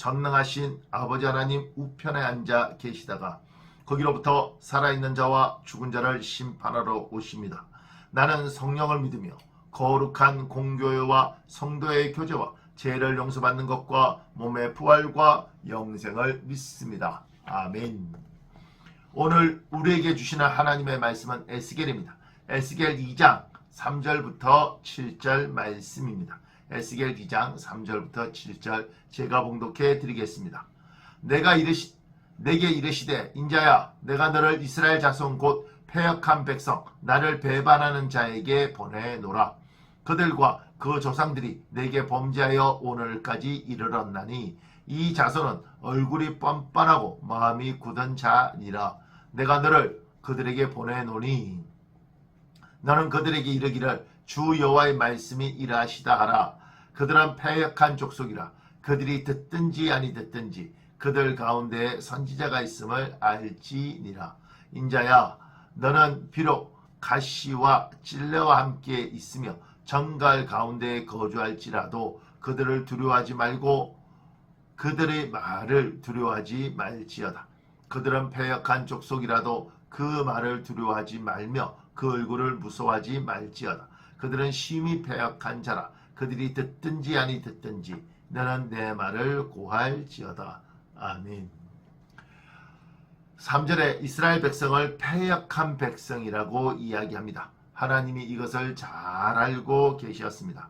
전능하신 아버지 하나님 우편에 앉아 계시다가 거기로부터 살아있는 자와 죽은 자를 심판하러 오십니다. 나는 성령을 믿으며 거룩한 공교회와 성도의 교제와 죄를 용서받는 것과 몸의 부활과 영생을 믿습니다. 아멘. 오늘 우리에게 주시는 하나님의 말씀은 에스겔입니다. 에스겔 2장 3절부터 7절 말씀입니다. 에스겔 2장 3절부터 7절 제가 봉독해 드리겠습니다. 내가 이르시 내게 이르시되 인자야 내가 너를 이스라엘 자손 곧 패역한 백성 나를 배반하는 자에게 보내노라. 그들과 그 조상들이 내게 범죄하여 오늘까지 이르렀나니 이 자손은 얼굴이 뻔뻔하고 마음이 굳은 자니라. 내가 너를 그들에게 보내노니 너는 그들에게 이르기를 주 여호와의 말씀이 이러하시다 하라 그들은 패역한 족속이라 그들이 듣든지 아니 듣든지 그들 가운데 선지자가 있음을 알지니라 인자야 너는 비록 가시와 찔레와 함께 있으며 정갈 가운데 거주할지라도 그들을 두려워하지 말고 그들의 말을 두려워하지 말지어다. 그들은 패역한 족속이라도 그 말을 두려워하지 말며 그 얼굴을 무서워하지 말지어다. 그들은 심히 패역한 자라. 그들이 듣든지 아니 듣든지 너는 내 말을 고할지어다. 아멘. 3절에 이스라엘 백성을 패역한 백성이라고 이야기합니다. 하나님이 이것을 잘 알고 계셨습니다.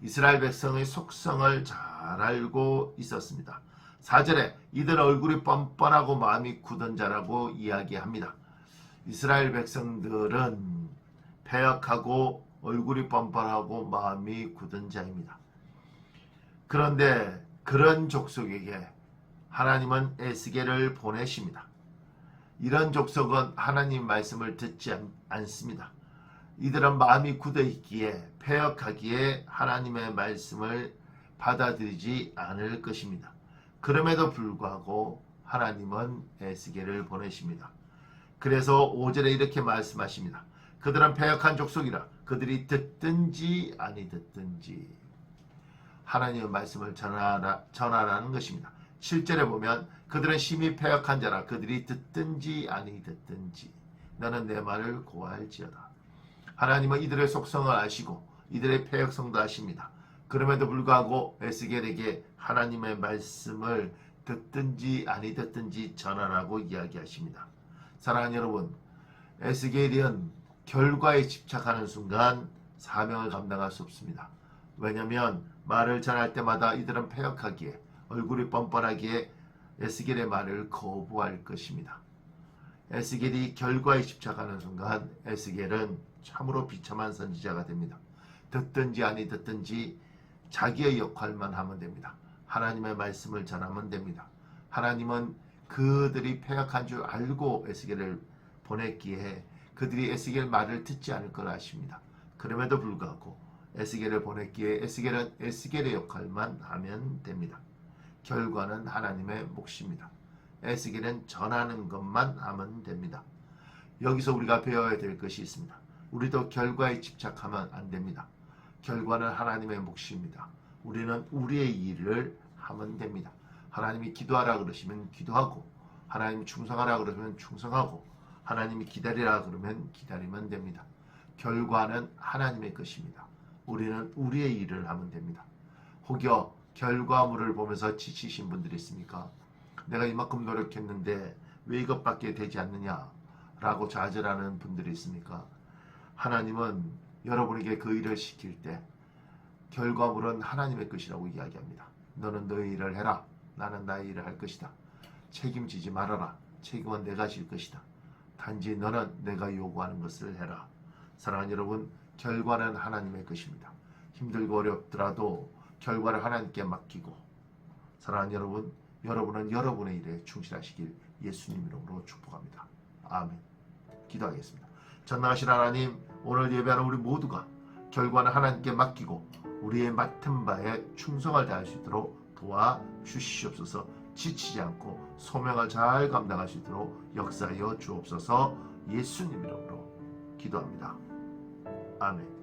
이스라엘 백성의 속성을 잘 알고 있었습니다. 4절에 이들 얼굴이 뻔뻔하고 마음이 굳은 자라고 이야기합니다. 이스라엘 백성들은 패역하고 얼굴이 뻔뻔하고 마음이 굳은 자입니다. 그런데 그런 족속에게 하나님은 에스겔을 보내십니다. 이런 족속은 하나님 말씀을 듣지 않, 않습니다. 이들은 마음이 굳어 있기에 패역하기에 하나님의 말씀을 받아들이지 않을 것입니다. 그럼에도 불구하고 하나님은 에스겔을 보내십니다. 그래서 5절에 이렇게 말씀하십니다. 그들은 패역한 족속이라 그들이 듣든지 아니 듣든지 하나님의 말씀을 전하라, 전하라는 것입니다. 7절에 보면 그들은 심히 패역한 자라 그들이 듣든지 아니 듣든지 너는 내 말을 고할지어다. 하나님은 이들의 속성을 아시고 이들의 패역성도 아십니다. 그럼에도 불구하고 에스겔에게 하나님의 말씀을 듣든지 아니 듣든지 전하라고 이야기하십니다. 사랑하는 여러분, 에스겔은 결과에 집착하는 순간 사명을 감당할 수 없습니다. 왜냐하면 말을 전할 때마다 이들은 패역하기에 얼굴이 뻔뻔하기에 에스겔의 말을 거부할 것입니다. 에스겔이 결과에 집착하는 순간 에스겔은 참으로 비참한 선지자가 됩니다. 듣든지 아니 듣든지 자기의 역할만 하면 됩니다. 하나님의 말씀을 전하면 됩니다. 하나님은 그들이 패역한 줄 알고 에스겔을 보냈기에 그들이 에스겔 말을 듣지 않을 걸 아십니다. 그럼에도 불구하고 에스겔을 보냈기에 에스겔은 에스겔의 역할만 하면 됩니다. 결과는 하나님의 몫입니다. 에스겔은 전하는 것만 하면 됩니다. 여기서 우리가 배워야 될 것이 있습니다. 우리도 결과에 집착하면 안 됩니다. 결과는 하나님의 몫입니다. 우리는 우리의 일을 하면 됩니다. 하나님이 기도하라 그러시면 기도하고 하나님이 충성하라 그러면 충성하고 하나님이 기다리라 그러면 기다리면 됩니다. 결과는 하나님의 것입니다. 우리는 우리의 일을 하면 됩니다. 혹여 결과물을 보면서 지치신 분들이 있습니까? 내가 이만큼 노력했는데 왜 이것밖에 되지 않느냐? 라고 좌절하는 분들이 있습니까? 하나님은 여러분에게 그 일을 시킬 때 결과물은 하나님의 것이라고 이야기합니다. 너는 너의 일을 해라. 나는 나의 일을 할 것이다. 책임지지 말아라. 책임은 내가 질 것이다. 단지 너는 내가 요구하는 것을 해라. 사랑하는 여러분, 결과는 하나님의 것입니다. 힘들고 어렵더라도 결과를 하나님께 맡기고 사랑하는 여러분, 여러분은 여러분의 일에 충실하시길 예수님 이름으로 축복합니다. 아멘. 기도하겠습니다. 전능하신 하나님, 오늘 예배하는 우리 모두가 결과는 하나님께 맡기고 우리의 맡은 바에 충성을 다할 수 있도록 도와 주시옵소서. 지치지 않고 소명을 잘 감당할 수 있도록 역사하여 주옵소서. 예수님 이름으로 기도합니다. 아멘.